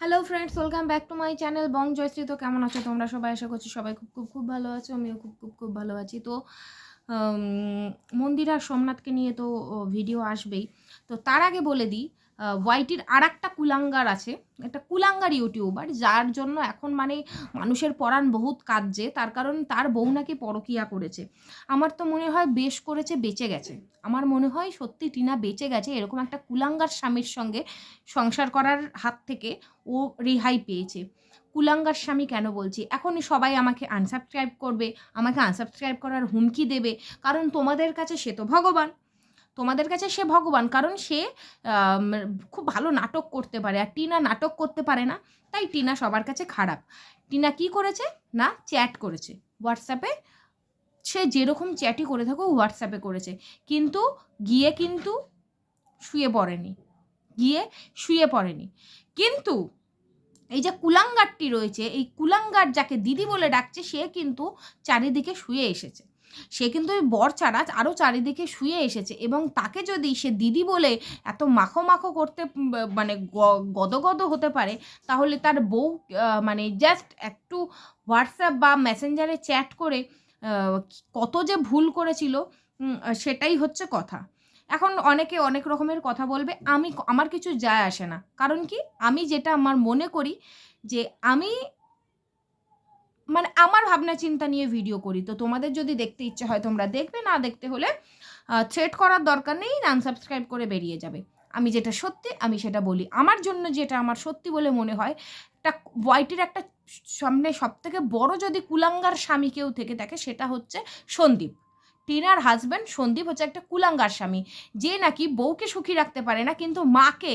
Hello friends welcome back to my channel Bong Joyshree তো কেমন আছো তোমরা সবাই? আশা করছি সবাই খুব খুব খুব ভালো আছো, আমিও খুব খুব খুব ভালো আছি। তো মন্দির আর সোমনাথকে নিয়ে তো ভিডিও আসবেই। তো তার আগে বলে দিই ওয়াইটির আর একটা কুলাঙ্গার আছে, একটা কুলাঙ্গার ইউটিউবার, যার জন্য এখন মানে মানুষের পরাণ বহুত কাঁদছে, তার কারণ তার বউ নাকি পরকিয়া করেছে। আমার তো মনে হয় বেশ করেছে, বেঁচে গেছে। আমার মনে হয় সত্যি টিনা বেঁচে গেছে, এরকম একটা কুলাঙ্গার স্বামীর সঙ্গে সংসার করার হাত থেকে ও রেহাই পেয়েছে। কুলাঙ্গার স্বামী কেন বলছি? এখনই সবাই আমাকে আনসাবস্ক্রাইব করবে, আমাকে আনসাবস্ক্রাইব করার হুমকি দেবে, কারণ তোমাদের কাছে সে তো ভগবান। তোমাদের কাছে সে ভগবান, কারণ সে খুব ভালো নাটক করতে পারে আর টিনা নাটক করতে পারে না, তাই টিনা সবার কাছে খারাপ। টিনা কি করেছে? না, চ্যাট করেছে। হোয়াটসঅ্যাপে সে যেরকম চ্যাটই করে থাকো হোয়াটসঅ্যাপে করেছে। কিন্তু গিয়ে কিন্তু শুয়ে পড়েনি। গিয়ে শুয়ে পড়েনি। কিন্তু এই যে কুলাঙ্গারটি রয়েছে, এই কুলাঙ্গার যাকে দিদি বলে ডাকছে, সে কিন্তু চারিদিকে শুয়ে এসেছে। সে কিন্তু ওই বর ছাড়া আরও চারিদিকে শুয়ে এসেছে এবং তাকে যদি সে দিদি বলে এত মাখো মাখো করতে মানে গদগদ হতে পারে, তাহলে তার বউ মানে জাস্ট একটু হোয়াটসঅ্যাপ বা মেসেঞ্জারে চ্যাট করে কত যে ভুল করেছিল সেটাই হচ্ছে কথা। এখন অনেকে অনেক রকমের কথা বলবে, আমি আমার কিছু যায় আসে না। কারণ কি? আমি যেটা আমার মনে করি যে আমি মানে আমার ভাবনা চিন্তা নিয়ে ভিডিও করি। তো তোমাদের যদি দেখতে ইচ্ছে হয়, তোমরা দেখবে। না দেখতে হলে থ্রেট করার দরকার নেই আনসাবস্ক্রাইব করে বেরিয়ে যাবে। আমি যেটা সত্যি, আমি সেটা বলি। আমার জন্য যেটা আমার সত্যি বলে মনে হয়, একটা ওয়াইটির একটা সামনে সবথেকে বড় যদি কুলাঙ্গার স্বামী কেউ থেকে থাকে সেটা হচ্ছে সন্দীপ। টিনার হাজব্যান্ড সন্দীপ হচ্ছে একটা কুলাঙ্গার স্বামী। যে নাকি বউকে সুখী রাখতে পারে না, কিন্তু মাকে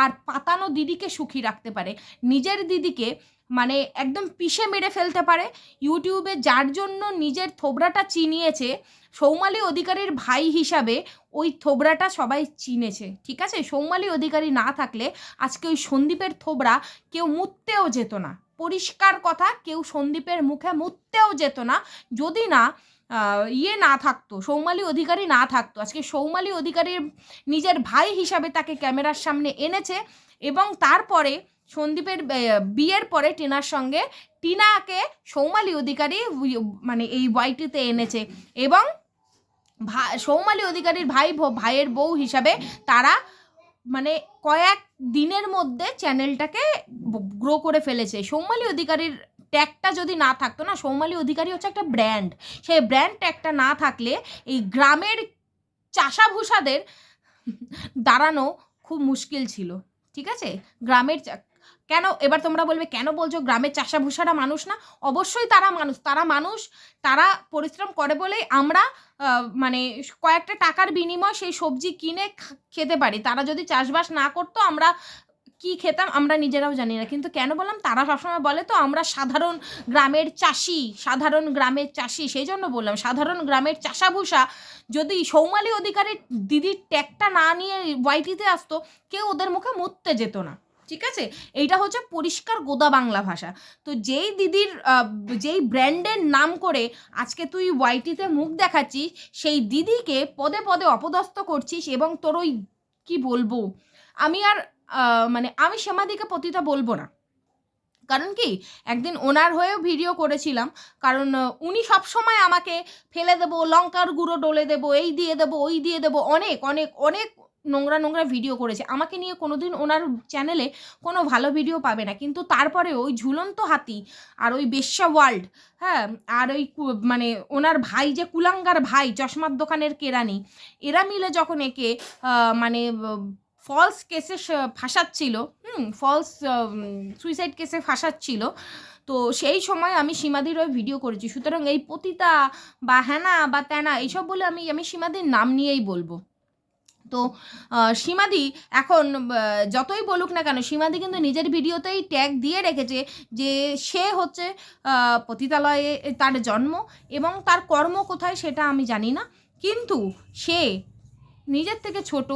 আর পাতানো দিদিকে সুখী রাখতে পারে। নিজের দিদিকে মানে একদম পিষে মেরে ফেলতে পারে। ইউটিউবে যার জন্য নিজের থোবরাটা চিনিয়েছে, সৌমালি অধিকারীর ভাই হিসাবে ওই থোবরাটা সবাই চিনেছে। ঠিক আছে? সৌমালি অধিকারী না থাকলে আজকে ওই সন্দীপের থোবরা কেউ মুততেও যেত না। পরিষ্কার কথা, কেউ সন্দীপের মুখে মুততেও যেত না। যদি না ইয়ে না থাকতো, সৌমালি অধিকারী না থাকতো। আজকে সৌমালি অধিকারীর নিজের ভাই হিসাবে তাকে ক্যামেরার সামনে এনেছে এবং তারপরে সন্দীপের বিয়ের পরে টিনার সঙ্গে টিনাকে সৌমালি অধিকারী মানে এই ওয়াইটিতে এনেছে এবং ভা, সৌমালি অধিকারীর ভাই ভাইয়ের বউ হিসাবে তারা মানে কয়েক দিনের মধ্যে চ্যানেলটাকে গ্রো করে ফেলেছে। সৌমালি অধিকারীর ট্যাগটা যদি না থাকতো না, সৌমালি অধিকারী হচ্ছে একটা ব্র্যান্ড সেই ব্র্যান্ড ট্যাগটা না থাকলে এই গ্রামের চাষাভূষাদের দাঁড়ানো খুব মুশকিল ছিল, ঠিক আছে? গ্রামের কেন, এবার তোমরা বলবে, কেন বলছো গ্রামের চাষাভূষারা মানুষ না? অবশ্যই তারা মানুষ তারা মানুষ, তারা পরিশ্রম করে বলেই আমরা মানে কয়েকটা টাকার বিনিময় সেই সবজি কিনে খেতে পারি। তারা যদি চাষবাস না করতো, আমরা কি খেতাম আমরা নিজেরাও জানি না। কিন্তু কেন বললাম? তারা সবসময় বলে তো, আমরা সাধারণ গ্রামের চাষি, সাধারণ গ্রামের চাষি। সেই জন্য বললাম, সাধারণ গ্রামের চাষাভূষা যদি সৌমালি অধিকারীর দিদির ট্যাগটা না নিয়ে ওয়াইটিতে আসতো, কেউ ওদের মুখে মুততে যেত না। ঠিক আছে? এইটা হচ্ছে পরিষ্কার গোদা বাংলা ভাষা। তো যেই দিদির যেই ব্র্যান্ডের নাম করে আজকে তুই ওয়াইটিতে মুখ দেখাচ্ছিস, সেই দিদিকে পদে পদে অপদস্থ করছিস এবং তোর ওই, কী বলব? আমি আর মানে আমি সেমাদিকে পতিতা বলব না। কারণ কি? একদিন ওনার হয়েও ভিডিও করেছিলাম। কারণ উনি সবসময় আমাকে ফেলে দেবো, লঙ্কার গুঁড়ো ডলে দেবো, এই দিয়ে দেবো, ওই দিয়ে দেবো, অনেক অনেক অনেক নোংরা নোংরা ভিডিও করেছে। আমাকে নিয়ে কোনোদিন ওনার চ্যানেলে কোনো ভালো ভিডিও পাবে না। কিন্তু তারপরে ওই ঝুলন্ত হাতি আর ওই বেশ্যা ওয়ার্ল্ড হ্যাঁ আর ওই মানে ওনার ভাই যে কুলাঙ্গার ভাই, চশমার দোকানের কেরানি, এরা মিলে যখন একে মানে ফলস কেসে ফাঁসাচ্ছিল। হুম ফলস সুইসাইড কেসে ফাঁসাচ্ছিল। তো সেই সময় আমি সীমাদির ওই ভিডিও করেছি। সুতরাং এই পতিতা বা হ্যানা বা ত্যানা এইসব বলে আমি আমি সীমাদির নাম নিয়েই বলব। তো সীমাদি এখন যতই বলুক না কেন, সীমাদি কিন্তু নিজের ভিডিওতেই ট্যাগ দিয়ে রেখেছে যে সে হচ্ছে পতিতালয়ে তার জন্ম এবং তার কর্ম কোথায় সেটা আমি জানি না। কিন্তু সে নিজের থেকে ছোট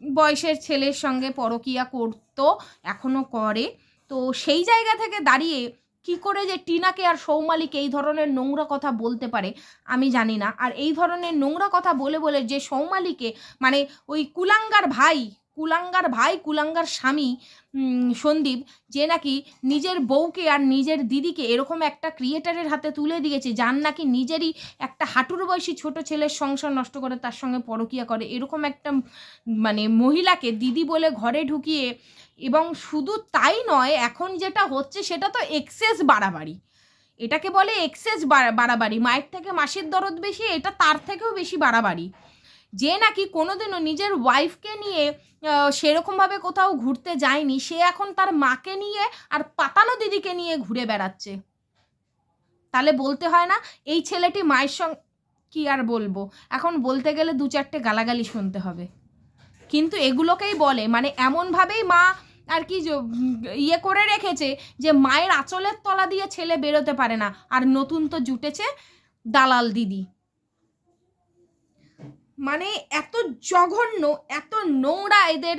বয়সের ছেলের সঙ্গে পরকিয়া করতো এখনও করে। তো সেই জায়গা থেকে দাঁড়িয়ে কি করে যে টিনাকে আর সৌমালিক এই ধরনের নোংরা কথা বলতে পারে, আমি জানি না। আর এই ধরনের নোংরা কথা বলে বলে যে সৌমালিকে মানে ওই কুলাঙ্গার ভাই কুলাঙ্গার ভাই, কুলাঙ্গার স্বামী সন্দীপ, যে নাকি নিজের বউকে আর নিজের দিদিকে এরকম একটা ক্রিয়েটারের হাতে তুলে দিয়েছে, যার নাকি নিজেরই একটা হাঁটুর বয়সী ছোট ছেলের সংসার নষ্ট করে তার সঙ্গে পরকিয়া করে। এরকম একটা মানে মহিলাকে দিদি বলে ঘরে ঢুকিয়ে এবং শুধু তাই নয়, এখন যেটা হচ্ছে সেটা তো এক্সেস বাড়াবাড়ি। এটাকে বলে এক্সেস বাড়াবাড়ি। মায়ের থেকে মাসির দরদ বেশি, এটা তার থেকেও বেশি বাড়াবাড়ি। যে নাকি কোনোদিনও নিজের ওয়াইফকে নিয়ে সেরকমভাবে কোথাও ঘুরতে যায়নি, সে এখন তার মাকে নিয়ে আর পাতানো দিদিকে নিয়ে ঘুরে বেড়াচ্ছে। তাহলে বলতে হয় না, এই ছেলেটি মায়ের সঙ্গে, কি আর বলব? এখন বলতে গেলে দু চারটে গালাগালি শুনতে হবে। কিন্তু এগুলোকেই বলে মানে এমনভাবেই মা আর কি ইয়ে করে রেখেছে যে, মায়ের আঁচলের তলা দিয়ে ছেলে বেরোতে পারে না। আর নতুন তো জুটেছে দালাল দিদি। মানে এত জঘন্য, এত নোংরা এদের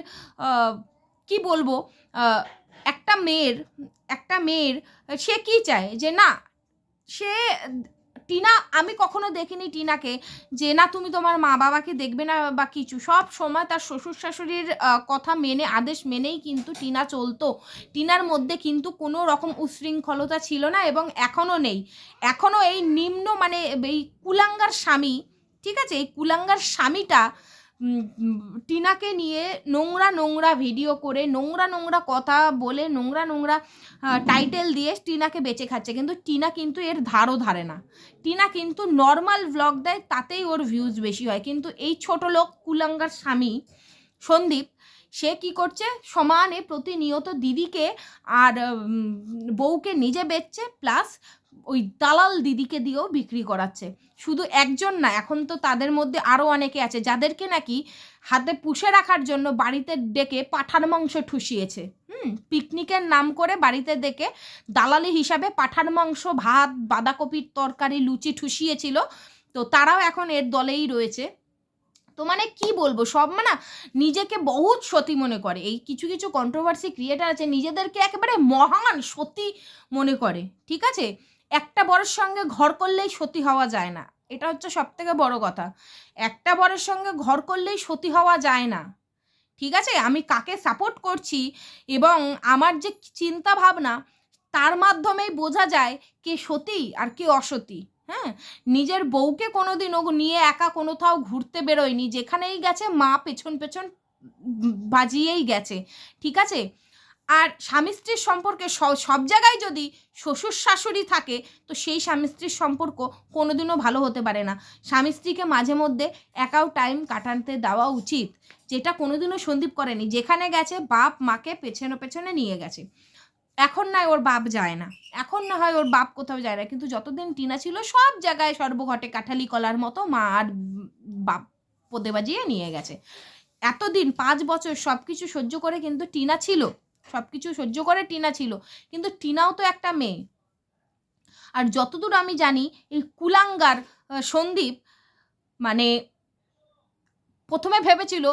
কি বলব একটা মেয়ের একটা মেয়ের, সে কি চায়? যে না, সে, টিনা, আমি কখনো দেখিনি টিনাকে যে না, তুমি তোমার মা বাবাকে দেখবে না বা কিছু। সব সময় তার শ্বশুর শাশুড়ির কথা মেনে, আদেশ মেনেই কিন্তু টিনা চলতো। টিনার মধ্যে কিন্তু কোনো রকম উশৃঙ্খলতা ছিল না এবং এখনও নেই। এখনও এই নিম্ন মানে এই কুলাঙ্গার স্বামী ঠিক আছে? এই কুলাঙ্গার স্বামীটা টিনাকে নিয়ে নোংরা নোংরা ভিডিও করে, নোংরা নোংরা কথা বলে, নোংরা নোংরা টাইটেল দিয়ে টিনাকে বেঁচে খাচ্ছে। কিন্তু টিনা কিন্তু এর ধারও ধারে না। টিনা কিন্তু নর্মাল ভ্লগ দেয়, তাতেই ওর ভিউজ বেশি হয়। কিন্তু এই ছোট লোক, কুলাঙ্গার স্বামী, সন্দীপ, সে কি করছে? সমানে প্রতিনিয়ত দিদিকে আর বউকে নিজে বেচছে প্লাস ওই দালাল দিদিকে দিয়েও বিক্রি করাচ্ছে। শুধু একজন না, এখন তো তাদের মধ্যে আরও অনেকে আছে, যাদেরকে নাকি হাতে পুষে রাখার জন্য বাড়িতে ডেকে পাঠার মাংস ঠুসিয়েছে। হুম, পিকনিকের নাম করে বাড়িতে ডেকে দালালি হিসাবে পাঠার মাংস, ভাত, বাঁধাকপির তরকারি, লুচি ঠুসিয়েছিল। তো তারাও এখন এর দলেই রয়েছে। তো মানে কি বলব, সব মানে নিজেকে বহুত সতী মনে করে। এই কিছু কিছু কন্ট্রোভার্সি ক্রিয়েটার আছে, নিজেদেরকে একেবারে মহান সতী মনে করে। ঠিক আছে? একটা বরের সঙ্গে ঘর করলেই সতী হওয়া যায় না। এটা হচ্ছে সব থেকে বড় কথা। একটা বরের সঙ্গে ঘর করলেই সতী হওয়া যায় না। ঠিক আছে? আমি কাকে সাপোর্ট করছি এবং আমার যে চিন্তা ভাবনা তার মাধ্যমেই বোঝা যায় কে সতী আর কে অসতী। হ্যাঁ? নিজের বউকে কোনোদিন ও নিয়ে একা কোনোথাও ঘুরতে বেরোয়নি, যেখানেই গেছে মা পেছন পেছন বাজিয়েই গেছে। ঠিক আছে? আর স্বামী স্ত্রীর সম্পর্কে সব জায়গায় যদি শ্বশুর শাশুড়ি থাকে, তো সেই স্বামী স্ত্রীর সম্পর্ক কোনোদিনও ভালো হতে পারে না। স্বামী স্ত্রীকে মাঝে মধ্যে একাও টাইম কাটাতে দেওয়া উচিত, যেটা কোনোদিনও সন্দীপ করেনি। যেখানে গেছে, বাপ মাকে পেছনে পেছনে নিয়ে গেছে। এখন না ওর বাপ যায় না। এখন না হয় ওর বাপ কোথাও যায় না। কিন্তু যতদিন টিনা ছিল, সব জায়গায় সর্বঘটে কাঠালি কলার মতো মা আর বাপ পোদে বাজিয়ে নিয়ে গেছে। এতদিন, পাঁচ বছর সব কিছু সহ্য করে কিন্তু টিনা ছিল। সব কিছু সহ্য করে টিনা ছিল। কিন্তু টিনাও তো একটা মেয়ে। আর যতদূর আমি জানি, এই কুলাঙ্গার সন্দীপ মানে প্রথমে ভেবেছিল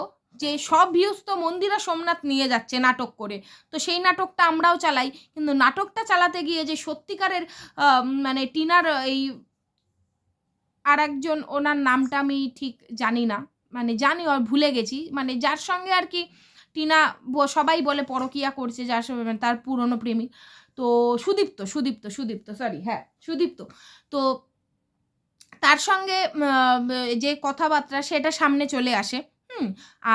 যে সব ভিউজ মন্দিরা সোমনাথ নিয়ে যাচ্ছে নাটক করে। তো সেই নাটকটা আমরাও চালাই। কিন্তু নাটকটা চালাতে গিয়ে যে সত্যিকারের মানে টিনার এই আর একজন ওনার নামটা আমি ঠিক জানি না। মানে জানি আর ভুলে গেছি। মানে যার সঙ্গে আর কি টিনা সবাই বলে পরকিয়া করছে যার মানে তার পুরনো প্রেমিক তো সুদীপ্ত সুদীপ্ত সুদীপ্ত সরি হ্যাঁ সুদীপ্ত। তো তার সঙ্গে যে কথাবার্তা সেটা সামনে চলে আসে, হুম?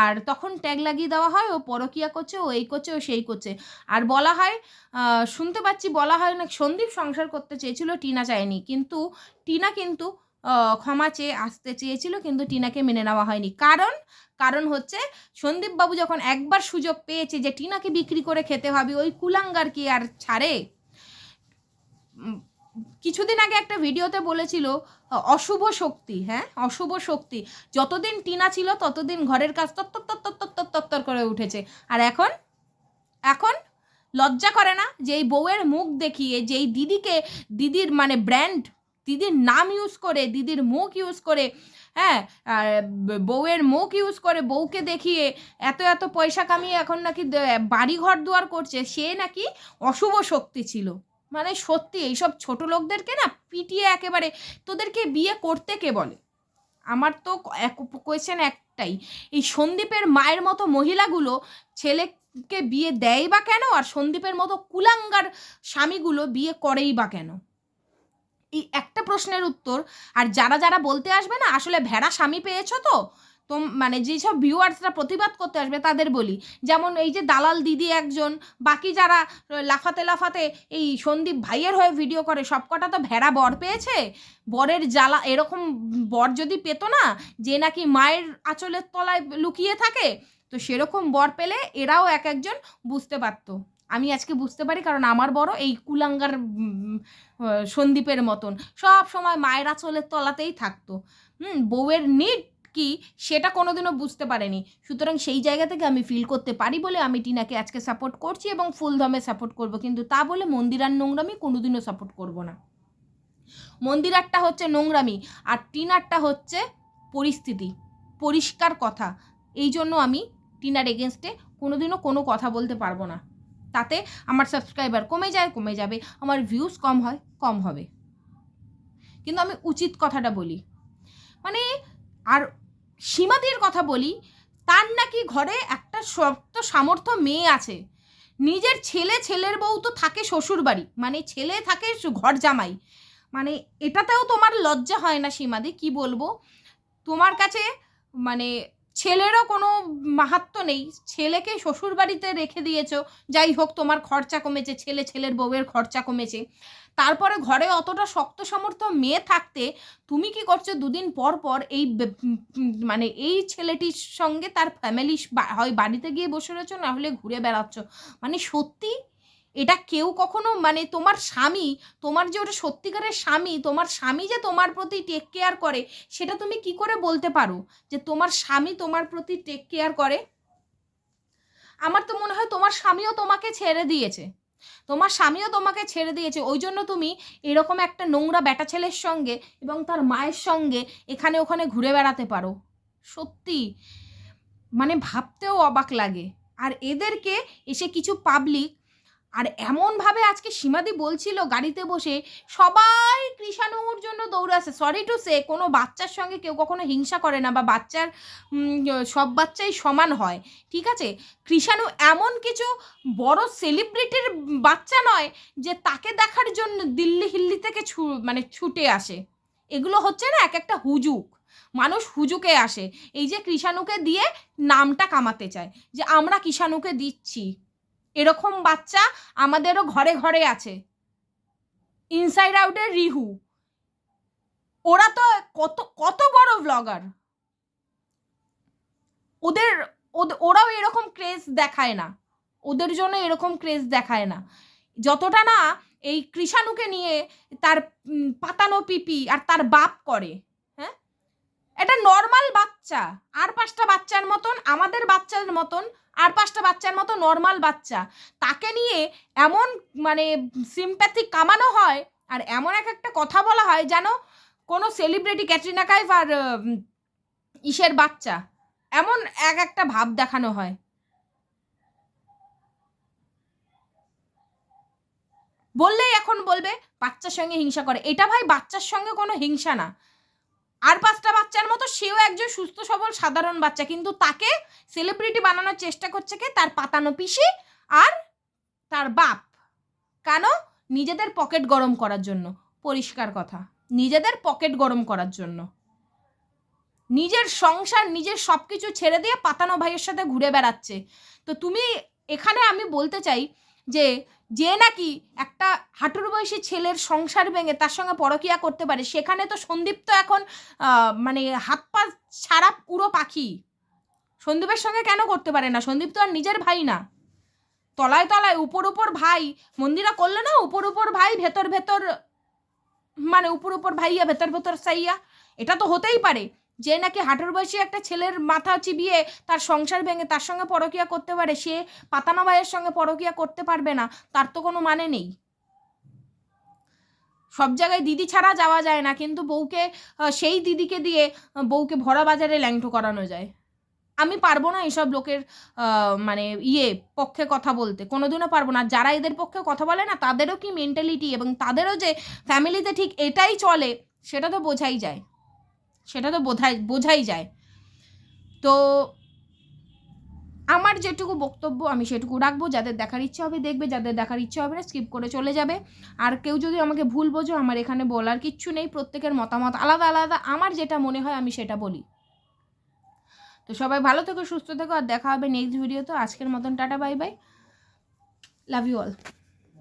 আর তখন ট্যাগ লাগিয়ে দেওয়া হয়, ও পরকিয়া করছে, ও এই করছে, ও সেই করছে। আর বলা হয় শুনতে পাচ্ছি বলা হয় না সন্দীপ সংসার করতে চেয়েছিল, টিনা চায়নি। কিন্তু টিনা কিন্তু ক্ষমা চেয়ে আসতে চেয়েছিল, কিন্তু টিনাকে মেনে নেওয়া হয়নি। কারণ কারণ হচ্ছে, সন্দীপবাবু যখন একবার সুযোগ পেয়েছে যে টিনাকে বিক্রি করে খেতে হবে, ওই কুলাঙ্গার কি আর ছাড়ে? কিছুদিন আগে একটা ভিডিওতে বলেছিল অশুভ শক্তি হ্যাঁ? অশুভ শক্তি। যতদিন টিনা ছিল, ততদিন ঘরের কাজ তত্তর তত্তর তত্তর তত্তর করে উঠেছে। আর এখন? এখন? লজ্জা করে না যে এই বউয়ের মুখ দেখিয়ে যেই দিদিকে, দিদির মানে ব্র্যান্ড দিদির নাম ইউজ করে, দিদির মুখ ইউজ করে হ্যাঁ আর বউয়ের মুখ ইউজ করে বউকে দেখিয়ে এত এত পয়সা কামিয়ে এখন নাকি বাড়ি ঘর দুয়ার করছে, সে নাকি অশুভ শক্তি ছিল। মানে সত্যি এইসব ছোট লোকদেরকে না পিটিয়ে একেবারে, তোদেরকে বিয়ে করতে কে বলে? আমার তো এক কোয়েশ্চেন একটাই, এই সন্দীপের মায়ের মতো মহিলাগুলো ছেলেকে বিয়ে দেয় বা কেন? আর সন্দীপের মতো কুলাঙ্গার স্বামীগুলো বিয়ে করেই বা কেন? এই একটা প্রশ্নের উত্তর। আর যারা যারা বলতে আসবে না, আসলে ভেড়া স্বামী পেয়েছ তো? তো মানে যেসব ভিউয়ার্সরা প্রতিবাদ করতে আসবে, তাদের বলি। যেমন এই যে দালাল দিদি একজন, বাকি যারা লাফাতে লাফাতে এই সন্দীপ ভাইয়ের হয়ে ভিডিও করে, সবকটা তো ভেড়া বর পেয়েছে? বরের জ্বালা, এরকম বর যদি পেতো না, যে নাকি মায়ের আঁচলের তলায় লুকিয়ে থাকে তো সেরকম বর পেলে এরাও এক একজন বুঝতে পারতো। আমি আজকে বুঝতে পারি কারণ আমার বড় এই কুলাঙ্গার সন্দীপের মতন। সব সময় মায়ের আঁচলের তলাতেই থাকতো। হুম, বউয়ের নিড কি সেটা কোনোদিনও বুঝতে পারেনি। সুতরাং সেই জায়গা থেকে আমি ফিল করতে পারি বলে আমি টিনাকে আজকে সাপোর্ট করছি এবং ফুল দমে সাপোর্ট করব। কিন্তু তা বলে মন্দিরার নোংরামি কোনোদিনও সাপোর্ট করব না। মন্দিরারটা হচ্ছে নোংরামি আর টিনারটা হচ্ছে পরিস্থিতি, পরিষ্কার কথা। এই জন্য আমি টিনার এগেনস্টে কোনোদিনও কোনো কথা বলতে পারব না। তাতে আমার সাবস্ক্রাইবার কমে যায়, কমে যাবে। আমার ভিউজ কম হয়, কম হবে। কিন্তু আমি উচিত কথাটা বলি। মানে আর সীমাদির কথা বলি, তার নাকি ঘরে একটা শক্ত সামর্থ্য মেয়ে আছে। নিজের ছেলে, ছেলের বউ তো থাকে শ্বশুর বাড়ি। মানে ছেলে থাকে ঘর জামাই। মানে এটাতেও তোমার লজ্জা হয় না সীমাদি? কি বলব? তোমার কাছে মানে ছেলেরও কোনো মাহাত্ম নেই। ছেলেকে শ্বশুর বাড়িতে রেখে দিয়েছ, যাই হোক তোমার খরচা কমেছে, ছেলে ছেলের বউয়ের খরচা কমেছে। তারপরে ঘরে অতটা শক্ত সামর্থ্য মেয়ে থাকতে তুমি কি করছ দুদিন পর পর এই মানে এই ছেলেটির সঙ্গে তার ফ্যামিলি হয় বাড়িতে গিয়ে বসে রয়েছো, না হলে ঘুরে বেড়াচ্ছ? মানে সত্যি এটা কেউ কখনো মানে তোমার স্বামী, তোমার যে ওটা সত্যিকারের স্বামী, তোমার স্বামী যে তোমার প্রতি টেক কেয়ার করে, সেটা তুমি কি করে বলতে পারো যে তোমার স্বামী তোমার প্রতি টেক কেয়ার করে? আমার তো মনে হয় তোমার স্বামীও তোমাকে ছেড়ে দিয়েছে। তোমার স্বামীও তোমাকে ছেড়ে দিয়েছে। ওই জন্য তুমি এরকম একটা নোংরা বেটা ছেলের সঙ্গে এবং তার মায়ের সঙ্গে এখানে ওখানে ঘুরে বেড়াতে পারো। সত্যি। মানে ভাবতেও অবাক লাগে। আর এদেরকে এসে কিছু পাবলিক আর এমনভাবে আজকে সীমাদি বলছিল গাড়িতে বসে সবাই কৃষাণুর জন্য দৌড়াচ্ছে। সরি টু সে কোনো বাচ্চার সঙ্গে কেউ কখনো হিংসা করে না বা বাচ্চার সব বাচ্চাই সমান হয়, ঠিক আছে? কৃষাণু এমন কিছু বড় সেলিব্রিটির বাচ্চা নয় যে তাকে দেখার জন্য দিল্লি হিল্লি থেকে ছু মানে ছুটে আসে। এগুলো হচ্ছে না এক একটা হুজুক। মানুষ হুজুকে আসে। এই যে কৃষাণুকে দিয়ে নামটা কামাতে চায় যে আমরা কৃষাণুকে দিচ্ছি। এরকম বাচ্চা আমাদেরও ঘরে ঘরে আছে। ইনসাইড আউটের রিহু। ওরা তো কত কত বড় ব্লগার ওদের, ওদ- ওরাও এরকম ক্রেজ দেখায় না। ওদের জন্য এরকম ক্রেজ দেখায় না। যতটা না এই কৃষাণুকে নিয়ে তার পাতানো পিপি আর তার বাপ করে। এটা নর্মাল বাচ্চা। আর পাঁচটা বাচ্চার মতন, আমাদের বাচ্চার মতন, আর পাঁচটা বাচ্চার মতো নর্মাল বাচ্চা। তাকে নিয়ে এমন মানে সিম্প্যাথি কামানো হয়, আর এমন এক একটা কথা বলা হয় যেন কোনো সেলিব্রিটি ক্যাটরিনা কাইফ আর ইসের বাচ্চা, এমন এক একটা ভাব দেখানো হয়। বললেই এখন বলবে, বাচ্চার সঙ্গে হিংসা করে। এটা ভাই বাচ্চার সঙ্গে কোনো হিংসা না। আর পাঁচটা বাচ্চার মতো সেও একজন সুস্থ, সবল, সাধারণ বাচ্চা। কিন্তু তাকে সেলিব্রিটি বানানোর চেষ্টা করছে কে? তার পাতানো পিসি আর তার বাপ। কেন? নিজেদের পকেট গরম করার জন্য। পরিষ্কার কথা। নিজেদের পকেট গরম করার জন্য। নিজের সংসার, নিজের সব কিছু ছেড়ে দিয়ে পাতানো ভাইয়ের সাথে ঘুরে বেড়াচ্ছে। তো তুমি এখানে আমি বলতে চাই যে যে নাকি একটা হাঁটুর বয়সী ছেলের সংসার ভেঙে তার সঙ্গে পরকিয়া করতে পারে, সেখানে তো সন্দীপ তো এখন মানে হাত পা ছাড়া পুরো পাখি। সন্দীপের সঙ্গে কেন করতে পারে না? সন্দীপ তো আর নিজের ভাই না। তলায় তলায় উপর উপর ভাই, মন্দিরা করল না উপর উপর ভাই, ভেতর ভেতর মানে উপর উপর ভাইয়া, ভেতর ভেতর সাইয়া, এটা তো হতেই পারে। যে নাকি হাঁটুর বয়সী একটা ছেলের মাথা চিবিয়ে তার সংসার ভেঙে তার সঙ্গে পরকিয়া করতে পারে, সে পাতানো ভাইয়ের সঙ্গে পরকিয়া করতে পারবে না, তার তো কোনো মানে নেই। সব জায়গায় দিদি ছাড়া যাওয়া যায় না, কিন্তু বউকে সেই দিদিকে দিয়ে বউকে ভরা বাজারে ল্যাংটো করানো যায়। আমি পারব না এসব লোকের মানে ইয়ে পক্ষে কথা বলতে, কোনোদিনও পারব না। যারা এদের পক্ষে কথা বলে না, তাদেরও কি মেন্টালিটি এবং তাদেরও যে ফ্যামিলিতে ঠিক এটাই চলে, সেটা তো বোঝাই যায়। সেটা তো বোঝাই বোঝাই যায়। তো আমার যেটুকু বক্তব্য আমি সেটুকু রাখব। যাদের দেখার ইচ্ছা হবে দেখবে, যাদের দেখার ইচ্ছা হবে না স্কিপ করে চলে যাবে। আর কেউ যদি আমাকে ভুল বোঝো, আমার এখানে বলার কিচ্ছু নেই। প্রত্যেকের মতামত আলাদা আলাদা। আমার যেটা মনে হয় আমি সেটা বলি। তো সবাই ভালো থেকো, সুস্থ থেকো। আর দেখা হবে নেক্সট ভিডিও তো। আজকের মতন tata bye bye love you all